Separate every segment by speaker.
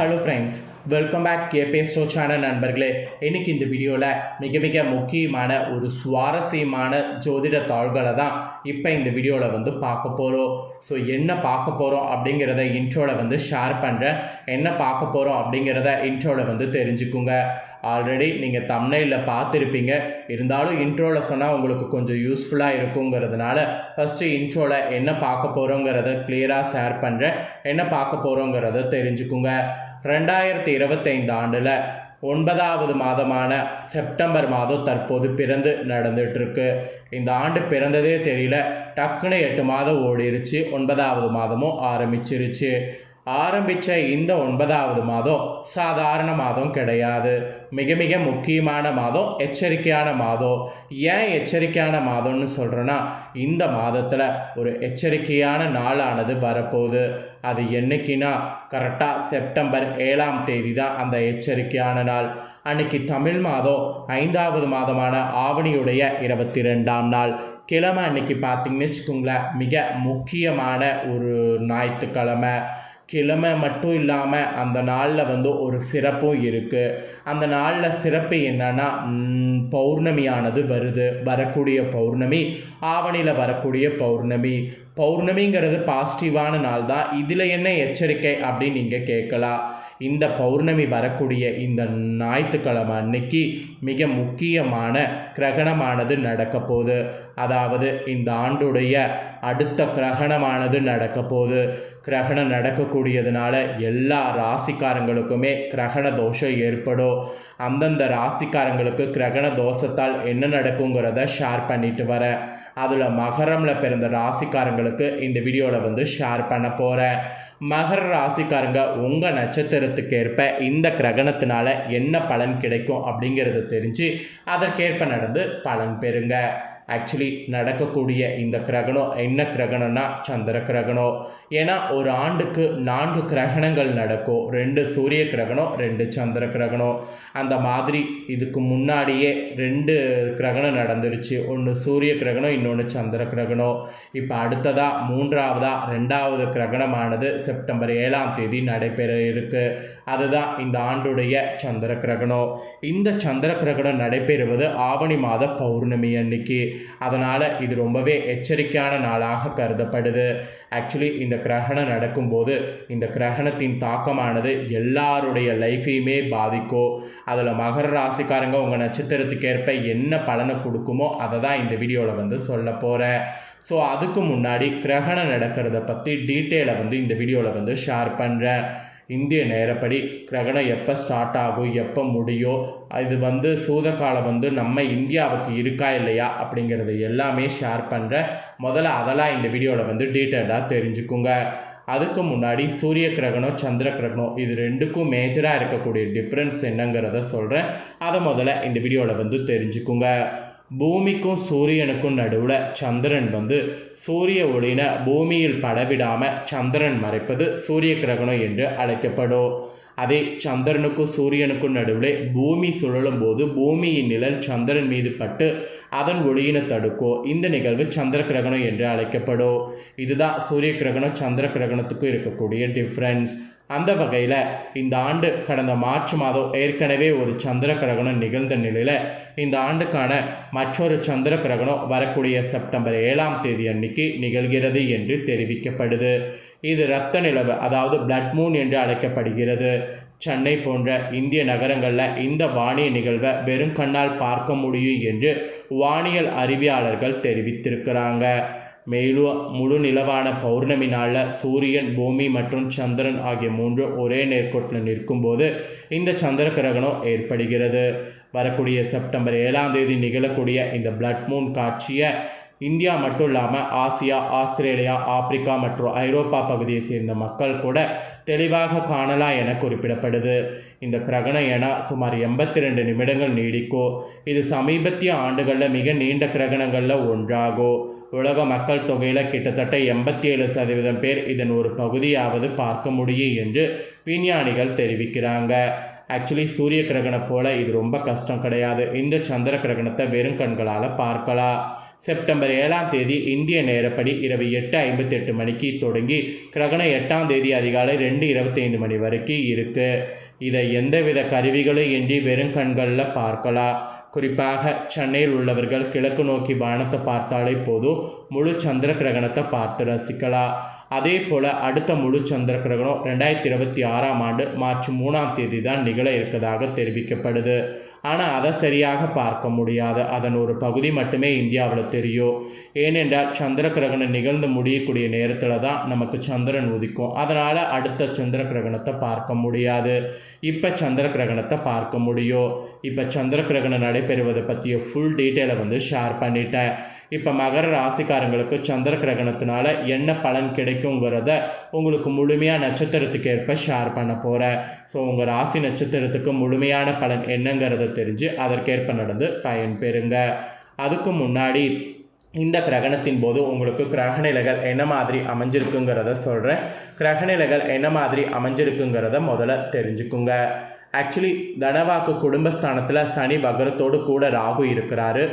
Speaker 1: Hello friends welcome back கேபே ஸ்டோ channel நண்பர்களே இன்றைக்கி இந்த வீடியோவில் மிக மிக முக்கியமான ஒரு சுவாரஸ்யமான ஜோதிட தாள்களை தான் இப்போ இந்த வீடியோவில் வந்து பார்க்க போகிறோம் ஸோ என்ன பார்க்க போகிறோம் அப்படிங்கிறத இன்ட்ரோவில் வந்து ஷேர் பண்ணுறேன் என்ன பார்க்க போகிறோம் அப்படிங்கிறத இன்ட்ரோவில் வந்து தெரிஞ்சுக்குங்க. ஆல்ரெடி நீங்கள் தமிழில் பார்த்துருப்பீங்க. இருந்தாலும் இன்ட்ரோவில் சொன்னால் உங்களுக்கு கொஞ்சம் யூஸ்ஃபுல்லாக இருக்குங்கிறதுனால ஃபஸ்ட்டு இன்ட்ரோவில் என்ன பார்க்க போகிறோங்கிறத கிளியராக ஷேர் பண்ணுறேன் என்ன பார்க்க போகிறோங்கிறத தெரிஞ்சுக்குங்க. ரெண்டாயிரத்தி இருபத்தைந்து ஆண்டில் ஒன்பதாவது மாதமான செப்டம்பர் மாதம் தற்போது பிறந்து நடந்துகிட்ருக்கு இந்த ஆண்டு பிறந்ததே தெரியல. டக்குன்னு எட்டு மாதம் ஓடிருச்சு. ஒன்பதாவது மாதமும் ஆரம்பிச்சிருச்சு. ஆரம்பித்த இந்த ஒன்பதாவது மாதம் சாதாரண மாதம் கிடையாது. மிக மிக முக்கியமான மாதம் எச்சரிக்கையான மாதம். ஏன் எச்சரிக்கையான மாதம்னு சொல்கிறேன்னா இந்த மாதத்தில் ஒரு எச்சரிக்கையான நாளானது வரப்போகுது. அது என்னைக்குன்னா கரெக்டாக செப்டம்பர் ஏழாம் தேதி தான் அந்த எச்சரிக்கையான நாள். அன்னைக்கு தமிழ் மாதம் ஐந்தாவது மாதமான ஆவணியுடைய இருபத்தி ரெண்டாம் நாள். கிழமை அன்னைக்கு பார்த்தீங்கன்னு வச்சுக்கோங்களேன் மிக முக்கியமான ஒரு ஞாயிற்றுக்கிழமை. கிழமை மட்டும் இல்லாமல் அந்த நாளில் வந்து ஒரு சிறப்பும் இருக்குது அந்த நாளில் சிறப்பு என்னன்னா பௌர்ணமியானது வருது. வரக்கூடிய பௌர்ணமி ஆவணியில் வரக்கூடிய பௌர்ணமி. பௌர்ணமிங்கிறது பாசிட்டிவான நாள் தான் இதில் என்ன எச்சரிக்கை அப்படின்னு நீங்கள் கேட்கலாம். இந்த பௌர்ணமி வரக்கூடிய இந்த ஞாயிற்றுக்கிழமை அன்னைக்கு மிக முக்கியமான கிரகணமானது நடக்க போகுது. அதாவது இந்த ஆண்டுடைய அடுத்த கிரகணமானது நடக்க போகுது. கிரகணம் நடக்கக்கூடியதுனால எல்லா ராசிக்காரங்களுக்குமே கிரகண தோஷம் ஏற்படும். அந்தந்த ராசிக்காரங்களுக்கு கிரகண தோஷத்தால் என்ன நடக்குங்கிறத ஷேர் பண்ணிட்டு வரேன் அதில் மகரமில் பிறந்த ராசிக்காரங்களுக்கு இந்த வீடியோவில் வந்து ஷேர் பண்ண போகிறேன் மகர ராசிக்காரங்க உங்கள் நட்சத்திரத்துக்கு ஏற்ப இந்த கிரகணத்தினால என்ன பலன் கிடைக்கும் அப்படிங்கிறத தெரிஞ்சு அதற்கேற்ப நடந்து பலன் பெறுங்க. ஆக்சுவலி நடக்கக்கூடிய இந்த கிரகணம் என்ன கிரகணம்னா சந்திர கிரகணம். ஏன்னா ஒரு ஆண்டுக்கு நான்கு கிரகணங்கள் நடக்கும். ரெண்டு சூரிய கிரகணம் ரெண்டு சந்திர கிரகணம். அந்த மாதிரி இதுக்கு முன்னாடியே ரெண்டு கிரகணம் நடந்துருச்சு. ஒன்று சூரிய கிரகணம் இன்னொன்று சந்திர கிரகணம். இப்போ அடுத்ததாக மூன்றாவதாக ரெண்டாவது கிரகணமானது செப்டம்பர் ஏழாம் தேதி நடைபெற இருக்குது அதுதான் இந்த ஆண்டுடைய சந்திர கிரகணம் இந்த சந்திர கிரகணம் நடைபெறுவது ஆவணி மாத பௌர்ணமி அன்னைக்கு. அதனால் இது ரொம்பவே எச்சரிக்கையான நாளாக கருதப்படுது. ஆக்சுவலி இந்த கிரகணம் நடக்கும்போது இந்த கிரகணத்தின் தாக்கமானது எல்லாருடைய லைஃபையுமே பாதிக்கும். அதில் மகர ராசிக்காரங்க உங்கள் நட்சத்திரத்துக்கு ஏற்ப என்ன பலனை கொடுக்குமோ அதை தான் இந்த வீடியோவில் வந்து சொல்ல போகிறேன் ஸோ அதுக்கு முன்னாடி கிரகணம் நடக்கிறத பற்றி டீட்டெயிலை வந்து இந்த வீடியோவில் வந்து ஷேர் பண்ணுறேன் இந்திய நேரப்படி கிரகணம் எப்போ ஸ்டார்ட் ஆகும் எப்போ முடியும் இது வந்து சூதகாலம் வந்து நம்ம இந்தியாவுக்கு இருக்கா இல்லையா அப்படிங்கிறத எல்லாமே ஷேர் பண்ணுறேன் முதல்ல அதெல்லாம் இந்த வீடியோவில் வந்து டீட்டெயிலாக தெரிஞ்சுக்குங்க. அதுக்கு முன்னாடி சூரிய கிரகணம் சந்திர கிரகணம் இது ரெண்டுக்கும் மேஜராக இருக்கக்கூடிய டிஃப்ரென்ஸ் என்னங்கிறத சொல்கிறேன் அதை முதல்ல இந்த வீடியோவில் வந்து தெரிஞ்சுக்குங்க. பூமிக்கும் சூரியனுக்கும் நடுவில் சந்திரன் வந்து சூரிய ஒளினை பூமியில் படவிடாமல் சந்திரன் மறைப்பது சூரிய கிரகணம் என்று அழைக்கப்படும். அதே சந்திரனுக்கும் சூரியனுக்கும் நடுவில் பூமி சுழலும் போது பூமியின் நிழல் சந்திரன் மீது பட்டு அதன் ஒளியினை தடுக்கும். இந்த நிகழ்வு சந்திர கிரகணம் என்று அழைக்கப்படும். இதுதான் சூரிய கிரகணம் சந்திர கிரகணத்துக்கும் இருக்கக்கூடிய டிஃப்ரென்ஸ் அந்த வகையில் இந்த ஆண்டு கடந்த மார்ச் மாதம் ஏற்கனவே ஒரு சந்திர கிரகணம் நிகழ்ந்த நிலையில் இந்த ஆண்டுக்கான மற்றொரு சந்திர கிரகணம் வரக்கூடிய செப்டம்பர் ஏழாம் தேதி அன்னைக்கு நிகழ்கிறது என்று தெரிவிக்கப்படுது. இது இரத்த நிலவு அதாவது பிளட் மூன் என்று அழைக்கப்படுகிறது. சென்னை போன்ற இந்திய நகரங்களில் இந்த வானிய நிகழ்வை வெறும் கண்ணால் பார்க்க முடியும் என்று வானியல் அறிவியாளர்கள் தெரிவித்திருக்கிறாங்க. மேலும் முழு நிலவான பௌர்ணமி நாளில் சூரியன் பூமி மற்றும் சந்திரன் ஆகிய மூன்று ஒரே நேர்கோட்டில் நிற்கும்போது இந்த சந்திர கிரகணம் ஏற்படுகிறது. வரக்கூடிய செப்டம்பர் ஏழாம் தேதி நிகழக்கூடிய இந்த பிளட் மூன் காட்சியை இந்தியா மட்டும் இல்லாமல் ஆசியா ஆஸ்திரேலியா ஆப்பிரிக்கா மற்றும் ஐரோப்பா பகுதியை சேர்ந்த மக்கள் கூட தெளிவாக காணலாம் என குறிப்பிடப்படுது. இந்த கிரகணம் என சுமார் எண்பத்தி ரெண்டு நிமிடங்கள் நீடிக்கும். இது சமீபத்திய ஆண்டுகளில் மிக நீண்ட கிரகணங்களில் ஒன்றாகும். உலக மக்கள் தொகையில் கிட்டத்தட்ட எண்பத்தி ஏழு சதவீதம் பேர் இதன் ஒரு பகுதியாவது பார்க்க முடியும் என்று விஞ்ஞானிகள் தெரிவிக்கிறாங்க. ஆக்சுவலி சூரிய கிரகணம் போல் இது ரொம்ப கஷ்டம் கிடையாது. இந்த சந்திர கிரகணத்தை வெறும் கண்களால் பார்க்கலாம். செப்டம்பர் ஏழாம் தேதி இந்திய நேரப்படி இரவு எட்டு ஐம்பத்தெட்டு மணிக்கு தொடங்கி கிரகணம் எட்டாம் தேதி அதிகாலை ரெண்டு இருபத்தைந்து மணி வரைக்கும் இருக்குது இதை எந்தவித கருவிகளும் இன்றி வெறும் கண்களில் பார்க்கலாம். குறிப்பாக சென்னையில் உள்ளவர்கள் கிழக்கு நோக்கி வானத்தை பார்த்தாலே போதும். முழு சந்திர கிரகணத்தை பார்த்து ரசிக்கலாம். அதே போல் அடுத்த முழு சந்திர கிரகணம் ரெண்டாயிரத்தி இருபத்தி ஆறாம் ஆண்டு மார்ச் மூணாம் தேதி தான் நிகழ இருக்கதாக தெரிவிக்கப்படுது. ஆனால் அதை சரியாக பார்க்க முடியாது. அதன் ஒரு பகுதி மட்டுமே இந்தியாவில் தெரியும். ஏனென்றால் சந்திர கிரகணம் நிகழ்ந்து முடியக்கூடிய நேரத்தில் தான் நமக்கு சந்திரன் உதிக்கும். அதனால் அடுத்த சந்திர கிரகணத்தை பார்க்க முடியாது. இப்போ சந்திர கிரகணத்தை பார்க்க முடியும். இப்போ சந்திர கிரகணம் நடைபெறுவதை பற்றிய ஃபுல் டீட்டெயிலை வந்து ஷேர் பண்ணிட்டேன். இப்போ மகர ராசிக்காரங்களுக்கு சந்திர கிரகணத்தினால என்ன பலன் கிடைக்குங்கிறத உங்களுக்கு முழுமையாக நட்சத்திரத்துக்கு ஏற்ப ஷேர் பண்ண போகிறேன் ஸோ உங்கள் ராசி நட்சத்திரத்துக்கு முழுமையான பலன் என்னங்கிறத தெரிஞ்சு அதற்கேற்ப நடந்து பயன் பெறுங்க. அதுக்கு முன்னாடி இந்த கிரகணத்தின் போது உங்களுக்கு கிரகநிலைகள் என்ன மாதிரி அமைஞ்சிருக்குங்கிறத சொல்கிறேன் கிரகநிலைகள் என்ன மாதிரி அமைஞ்சிருக்குங்கிறத முதல்ல தெரிஞ்சுக்குங்க. ஆக்சுவலி தனவாக்கு குடும்பஸ்தானத்தில் சனி வகரத்தோடு கூட ராகு இருக்கிறாரு.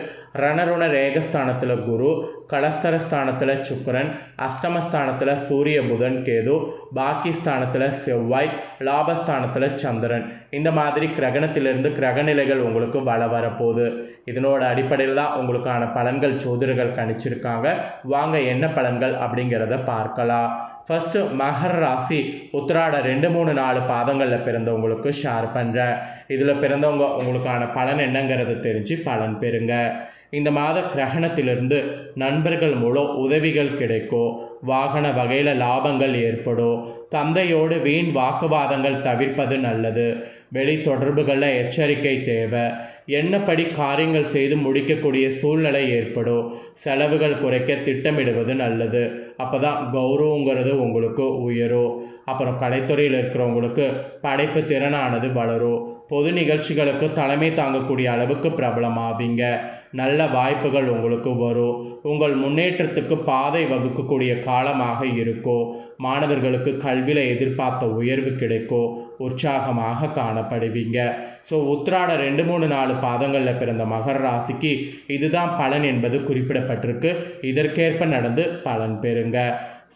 Speaker 1: ரணருண ரேகஸ்தானத்தில் குரு கலஸ்தரஸ்தானத்தில் சுக்கரன் அஷ்டமஸ்தானத்தில் சூரிய புதன் கேது பாக்கிஸ்தானத்தில் செவ்வாய் லாபஸ்தானத்தில் சந்திரன். இந்த மாதிரி கிரகணத்திலிருந்து கிரகநிலைகள் உங்களுக்கு வள வரப்போகுது. இதனோட அடிப்படையில் தான் உங்களுக்கான பலன்கள் சோதர்கள் கணிச்சிருக்காங்க. வாங்க என்ன பலன்கள் அப்படிங்கிறத பார்க்கலாம். ஃபஸ்ட்டு மகர ராசி உத்திராட ரெண்டு மூணு நாலு பாதங்களில் பிறந்தவங்களுக்கு ஷேர் பண்ணுறேன் இதில் பிறந்தவங்க உங்களுக்கான பலன் என்னங்கிறத தெரிஞ்சு பலன் பெறுங்க. இந்த மாத கிரகணத்திலிருந்து நண்பர்கள் மூலம் உதவிகள் கிடைக்கும் வாகன வகையில் லாபங்கள் ஏற்படும் தந்தையோடு வீண் வாக்குவாதங்கள் தவிர்ப்பது நல்லது. வெளி தொடர்புகளில் எச்சரிக்கை தேவை. என்னப்படி காரியங்கள் செய்து முடிக்கக்கூடிய சூழ்நிலை ஏற்படும் செலவுகள் குறைக்க திட்டமிடுவது நல்லது. அப்போ தான் கௌரவங்கிறது உங்களுக்கு உயரும். அப்புறம் கலைத்துறையில் இருக்கிறவங்களுக்கு படைப்பு திறனானது வளரும். பொது நிகழ்ச்சிகளுக்கு தலைமை தாங்கக்கூடிய அளவுக்கு பிரபலமாவீங்க. நல்ல வாய்ப்புகள் உங்களுக்கு வரும். உங்கள் முன்னேற்றத்துக்கு பாதை வகுக்கக்கூடிய காலமாக இருக்கும். மாணவர்களுக்கு கல்வியில் எதிர்பார்த்த உயர்வு கிடைக்கும். உற்சாகமாக காணப்படுவீங்க. ஸோ உத்ராட ரெண்டு மூணு நாலு பாதங்களில் பிறந்த மகர ராசிக்கு இதுதான் பலன் என்பது குறிப்பிடப்பட்டிருக்கு. இதற்கேற்ப நடந்து பலன் பெறுங்க.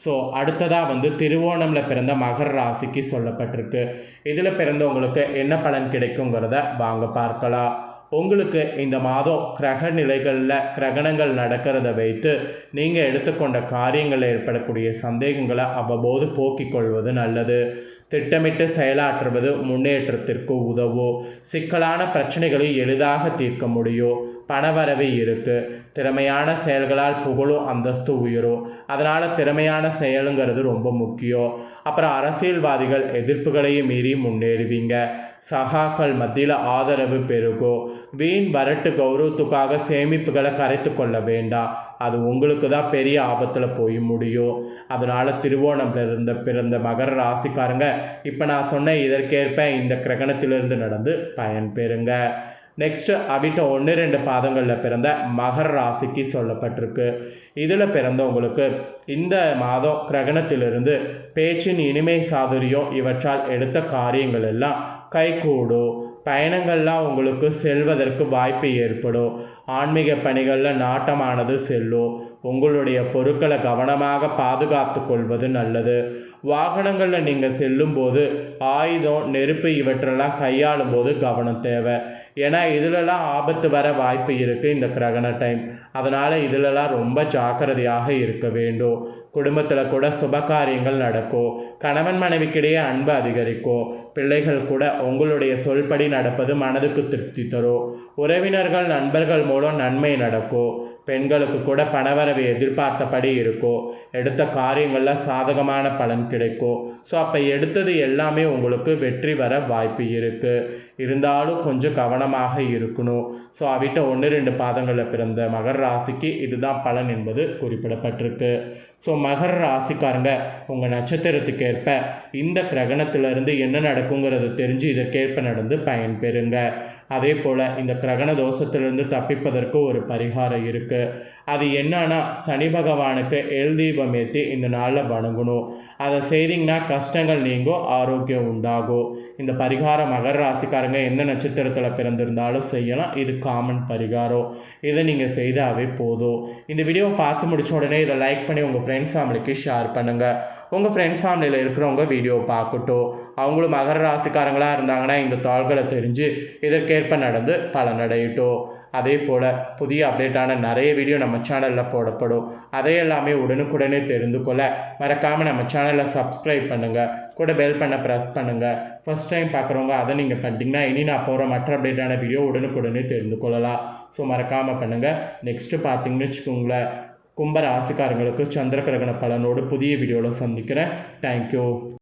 Speaker 1: ஸோ அடுத்ததாக வந்து திருவோணமில் பிறந்த மகர ராசிக்கு சொல்லப்பட்டிருக்கு. இதில் பிறந்தவங்களுக்கு என்ன பலன் கிடைக்குங்கிறத வாங்க பார்க்கலாம். உங்களுக்கு இந்த மாதம் கிரக நிலைகளில் கிரகணங்கள் நடக்கிறத வைத்து நீங்கள் எடுத்துக்கொண்ட காரியங்களில் ஏற்படக்கூடிய சந்தேகங்களை அவ்வப்போது போக்கிக் கொள்வது நல்லது. திட்டமிட்டு செயலாற்றுவது முன்னேற்றத்திற்கு உதவும். சிக்கலான பிரச்சனைகளை எளிதாக தீர்க்க முடியும். பணவரவு இருக்குது திறமையான செயல்களால் புகழும் அந்தஸ்து உயரும் அதனால் திறமையான செயலுங்கிறது ரொம்ப முக்கியம். அப்புறம் அரசியல்வாதிகள் எதிர்ப்புகளையும் மீறி முன்னேறுவீங்க. சகாக்கள் மத்தியில் ஆதரவு பெருகும் வீண் வரட்டு கௌரவத்துக்காக சேமிப்புகளை கரைத்து கொள்ள வேண்டாம். அது உங்களுக்கு தான் பெரிய ஆபத்தில் போய் முடியும். அதனால் திருவோணம்ல இருந்த பிறந்த மகர ராசிக்காரங்க இப்போ நான் சொன்ன இதற்கேற்ப இந்த கிரகணத்திலிருந்து நடந்து பயன் பெறுங்க நெக்ஸ்ட்டு அவிட்ட ஒன்று ரெண்டு பாதங்களில் பிறந்த மகர ராசிக்கு சொல்லப்பட்டிருக்கு. இதில் பிறந்தவங்களுக்கு இந்த மாதம் கிரகணத்திலிருந்து பேச்சின் இனிமை சாதுரியம் இவற்றால் எடுத்த காரியங்கள் எல்லாம் கைகூடும். பயணங்கள்லாம் உங்களுக்கு செல்வதற்கு வாய்ப்பு ஏற்படும். ஆன்மீக பணிகளில் நாட்டமானது செல்லும். உங்களுடைய பொருட்களை கவனமாக பாதுகாத்து கொள்வது நல்லது. வாகனங்களில் நீங்கள் செல்லும்போது ஆயுதம் நெருப்பு இவற்றெல்லாம் கையாளும் போது கவனம் தேவை. ஏன்னா இதிலெல்லாம் ஆபத்து வர வாய்ப்பு இருக்குது இந்த கிரகண டைம் அதனால் இதிலெல்லாம் ரொம்ப ஜாக்கிரதையாக இருக்க வேண்டும். குடும்பத்தில் கூட சுப காரியங்கள் நடக்கும். கணவன் மனைவிக்கிடையே அன்பு அதிகரிக்கும். பிள்ளைகள் கூட உங்களுடைய சொல்படி நடப்பது மனதுக்கு திருப்தி தரும். உறவினர்கள் நண்பர்கள் மூலம் நன்மை நடக்கும். பெண்களுக்கு கூட பணவரவு எதிர்பார்த்தபடி இருக்கும் எடுத்த காரியங்களில் சாதகமான பலன் கிடைக்கும் ஸோ அப்போ எடுத்தது எல்லாமே உங்களுக்கு வெற்றி வர வாய்ப்பு இருக்குது இருந்தாலும் கொஞ்சம் கவனமாக இருக்கணும். ஸோ அவிட்ட ஒன்று ரெண்டு பாதங்களில் பிறந்த மகர் ராசிக்கு இதுதான் பலன் என்பது குறிப்பிடப்பட்டிருக்கு. ஸோ மகர ராசிக்காரங்க உங்கள் நட்சத்திரத்துக்கு ஏற்ப இந்த கிரகணத்திலிருந்து என்ன நடக்குங்கிறது தெரிஞ்சு இதற்கேற்ப நடந்து பயன் பெறுங்க அதே போல் இந்த கிரகண தோஷத்திலிருந்து தப்பிப்பதற்கு ஒரு பரிகாரம் இருக்குது அது என்னன்னா சனி பகவானுக்கு எல் தீபம் ஏற்றி இந்த நாளில் வணங்கணும். அதை செய்திங்கன்னா கஷ்டங்கள் நீங்கும் ஆரோக்கியம் உண்டாகும் இந்த பரிகாரம் மகர ராசிக்காரங்க ராசிக்காரங்க எந்த நட்சத்திரத்தில் பிறந்திருந்தாலும் செய்யலாம். இது காமன் பரிகாரம். இதை நீங்கள் செய்தாவே போதும். இந்த வீடியோவை பார்த்து முடிச்ச உடனே இதை லைக் பண்ணி உங்கள் ஃப்ரெண்ட்ஸ் ஃபேமிலிக்கு ஷேர் பண்ணுங்கள் உங்கள் ஃப்ரெண்ட்ஸ் ஃபேமிலியில் இருக்கிறவங்க வீடியோ பார்க்கட்டும். அவங்களும் மகர ராசிக்காரங்களாக இருந்தாங்கன்னா இந்த தாள்களை தெரிஞ்சு இதற்கேற்ப நடந்து பலனடையட்டும். அதே போல் புதிய அப்டேட்டான நிறைய வீடியோ நம்ம சேனலில் போடப்படும். அதையெல்லாமே உடனுக்குடனே தெரிந்து கொள்ள மறக்காமல் நம்ம சேனலை சப்ஸ்கிரைப் பண்ணுங்கள் கூட பெல் பண்ண ப்ரெஸ் பண்ணுங்கள் ஃபஸ்ட் டைம் பார்க்குறவங்க அதை நீங்கள் பண்ணிட்டீங்கன்னா இனி நான் போகிற மற்ற அப்டேட்டான வீடியோ உடனுக்குடனே தெரிந்து கொள்ளலாம். ஸோ மறக்காமல் பண்ணுங்கள் நெக்ஸ்ட்டு பார்த்தீங்கன்னு வச்சுக்கோங்களேன். கும்ப ராசிக்காரங்களுக்கு சந்திர கிரகண பலனோடு புதிய வீடியோவில் சந்திக்கிறேன். தேங்க்யூ